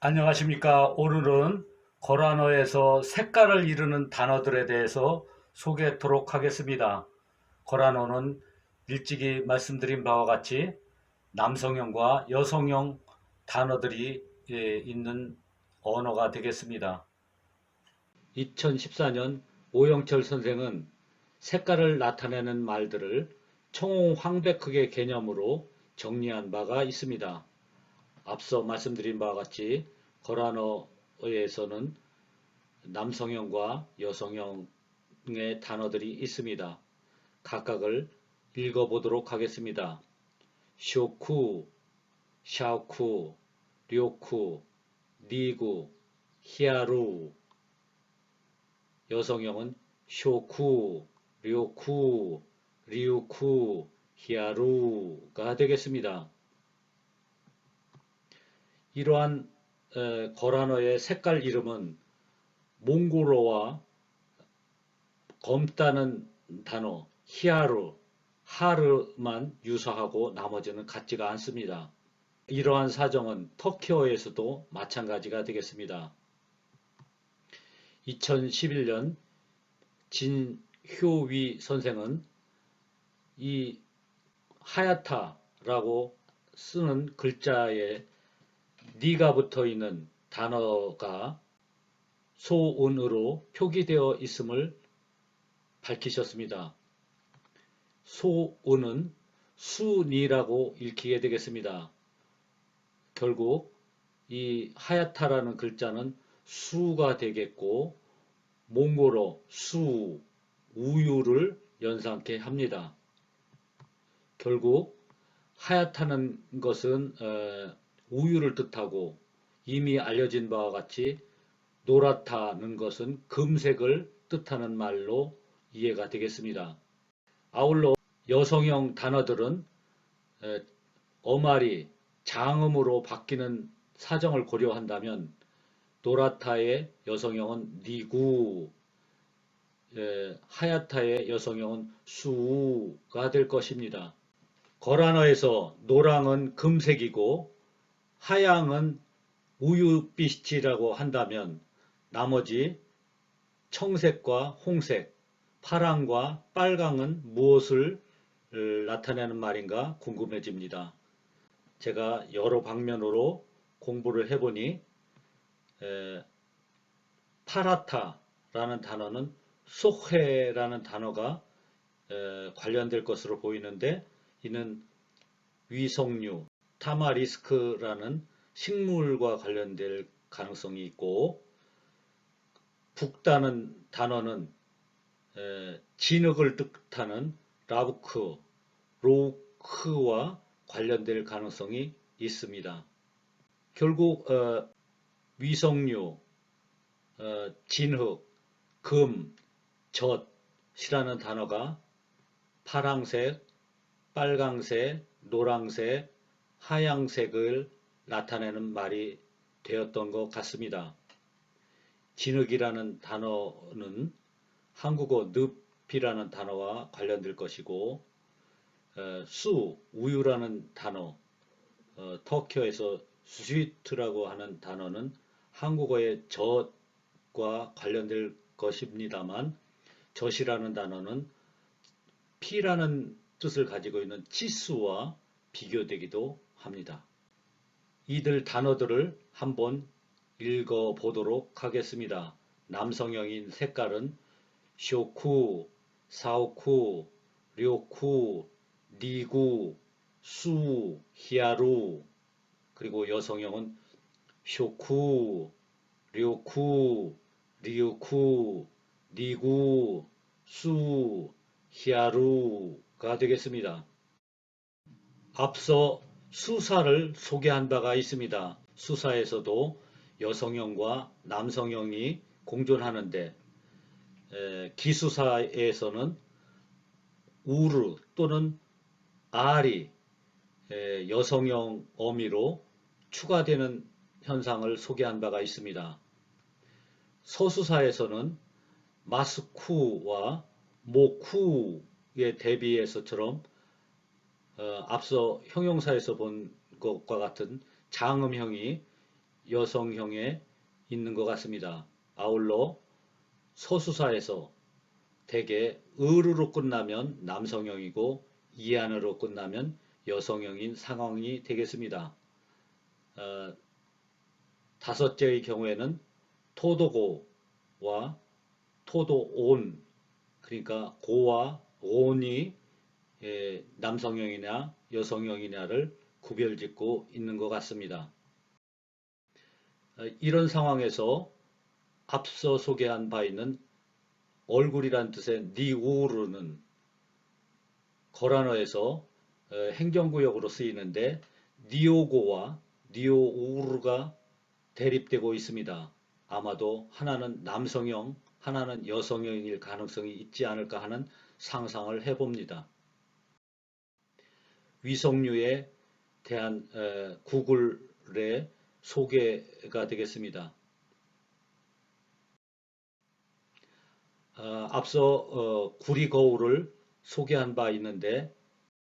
안녕하십니까. 오늘은 거란어에서 색깔을 이루는 단어들에 대해서 소개하도록 하겠습니다. 거란어는 일찍이 말씀드린 바와 같이 남성형과 여성형 단어들이 예, 있는 언어가 되겠습니다. 2014년 오영철 선생은 색깔을 나타내는 말들을 청홍 황백흑의 개념으로 정리한 바가 있습니다. 앞서 말씀드린 바와 같이 거란어에서는 남성형과 여성형의 단어들이 있습니다. 각각을 읽어보도록 하겠습니다. 쇼쿠, 샤오쿠, 료쿠, 니구, 히아루 여성형은 쇼쿠, 료쿠, 리우쿠, 히아루가 되겠습니다. 이러한 에, 거란어의 색깔 이름은 몽골어와 검다는 단어 히아르, 하르만 유사하고 나머지는 같지가 않습니다. 이러한 사정은 터키어에서도 마찬가지가 되겠습니다. 2011년 진효위 선생은 이 하야타라고 쓰는 글자에 니가 붙어 있는 단어가 소운으로 표기되어 있음을 밝히셨습니다. 소운은 수니라고 읽히게 되겠습니다. 결국 이 하야타라는 글자는 수가 되겠고 몽골어 수, 우유를 연상케 합니다. 결국 하얗다는 것은 어, 우유를 뜻하고 이미 알려진 바와 같이 노랗다는 것은 금색을 뜻하는 말로 이해가 되겠습니다. 아울러 여성형 단어들은 에, 어말이 장음으로 바뀌는 사정을 고려한다면 노랗다의 여성형은 니구, 에, 하얗다의 여성형은 수가 될 것입니다. 거란어에서 노랑은 금색이고 하양은 우유빛이라고 한다면 나머지 청색과 홍색, 파랑과 빨강은 무엇을 나타내는 말인가 궁금해집니다. 제가 여러 방면으로 공부를 해보니 에, 파라타라는 단어는 소회라는 단어가 에, 관련될 것으로 보이는데 이는 위성류, 타마리스크라는 식물과 관련될 가능성이 있고 북다는 단어는 에, 진흙을 뜻하는 라부크, 로크와 관련될 가능성이 있습니다. 결국 어, 위성류, 어, 진흙, 금, 젖이라는 단어가 파랑색, 빨강색, 노랑색, 하양색을 나타내는 말이 되었던 것 같습니다. 진흙이라는 단어는 한국어 늪이라는 단어와 관련될 것이고 어, 수, 우유라는 단어, 어, 터키어에서 스위트라고 하는 단어는 한국어의 젖과 관련될 것입니다만 젖이라는 단어는 피라는 뜻을 가지고 있는 치수와 비교되기도 합니다. 이들 단어들을 한번 읽어 보도록 하겠습니다. 남성형인 색깔은 쇼쿠, 사오쿠, 료쿠, 니구, 수, 히아루 그리고 여성형은 쇼쿠, 료쿠, 리우쿠, 니구, 수, 히아루가 되겠습니다. 앞서 수사를 소개한 바가 있습니다. 수사에서도 여성형과 남성형이 공존하는데 에, 기수사에서는 우르 또는 알이 에, 여성형 어미로 추가되는 현상을 소개한 바가 있습니다. 서수사에서는 마스쿠와 모쿠에 대비해서처럼 어, 앞서 형용사에서 본 것과 같은 장음형이 여성형에 있는 것 같습니다. 아울러 서수사에서 대개 을으로 끝나면 남성형이고 이안으로 끝나면 여성형인 상황이 되겠습니다. 어, 다섯째의 경우에는 토도고와 토도온 그러니까 고와 온이 예, 남성형이냐 여성형이냐를 구별짓고 있는 것 같습니다. 어, 이런 상황에서 앞서 소개한 바 있는 얼굴이란 뜻의 니우르는 거란어에서 어, 행정구역으로 쓰이는데 니오고와 니오우르가 대립되고 있습니다. 아마도 하나는 남성형, 하나는 여성형일 가능성이 있지 않을까 하는 상상을 해봅니다. 위성류에 대한 구글의 소개가 되겠습니다. 어, 앞서 어, 구리 거울을 소개한 바 있는데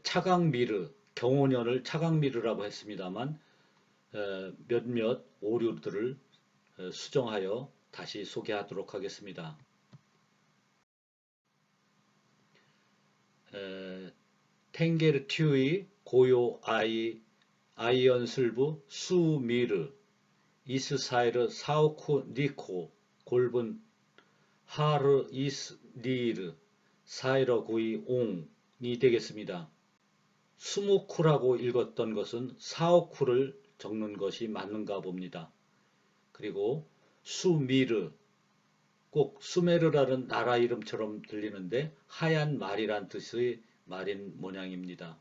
차강미르, 경호년을 차강미르라고 했습니다만 어, 몇몇 오류들을 어, 수정하여 다시 소개하도록 하겠습니다. 탱게르튜의 고요 아이 아이언슬부 수미르 이스사이르 사오쿠 니코 골분 하르 이스리르 사이러 구이 옹이 되겠습니다. 수모쿠라고 읽었던 것은 사오쿠를 적는 것이 맞는가 봅니다. 그리고 수미르 꼭 수메르라는 나라 이름처럼 들리는데 하얀 말이란 뜻의 말인 모양입니다.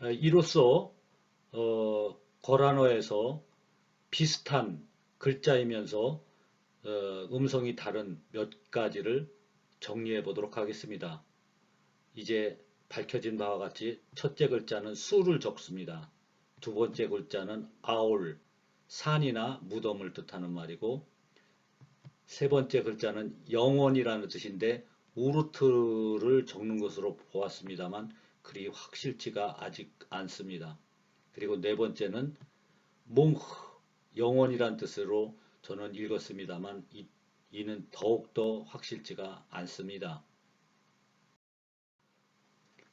어, 이로써 어, 거란어에서 비슷한 글자이면서 어, 음성이 다른 몇 가지를 정리해 보도록 하겠습니다. 이제 밝혀진 바와 같이 첫째 글자는 수를 적습니다. 두 번째 글자는 아울, 산이나 무덤을 뜻하는 말이고 세 번째 글자는 영원이라는 뜻인데 우르트를 적는 것으로 보았습니다만 그리 확실치가 아직 않습니다. 그리고 네 번째는 몽흐, 영원이란 뜻으로 저는 읽었습니다만 이, 이는 더욱더 확실치가 않습니다.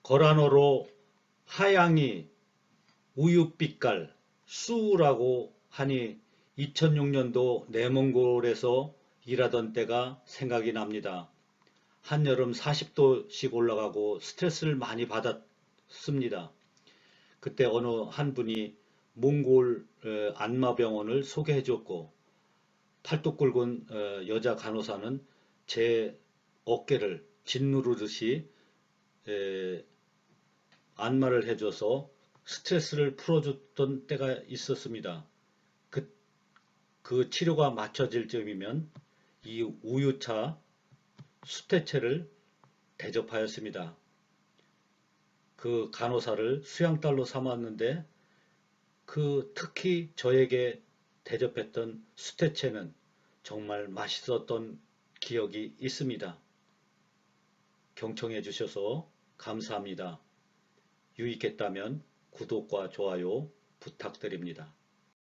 거란어로 하양이 우유빛깔 수라고 하니 2006년도 내몽골에서 일하던 때가 생각이 납니다. 한여름 40도씩 올라가고 스트레스를 많이 받았습니다. 그때 어느 한 분이 몽골 안마병원을 소개해 줬고 팔뚝 굵은 어, 여자 간호사는 제 어깨를 짓누르듯이 안마를 해줘서 스트레스를 풀어줬던 때가 있었습니다. 그, 그 치료가 맞춰질 점이면 이 우유차 수태체를 대접하였습니다. 그 간호사를 수양딸로 삼았는데 그 특히 저에게 대접했던 수태체는 정말 맛있었던 기억이 있습니다. 경청해 주셔서 감사합니다. 유익했다면 구독과 좋아요 부탁드립니다.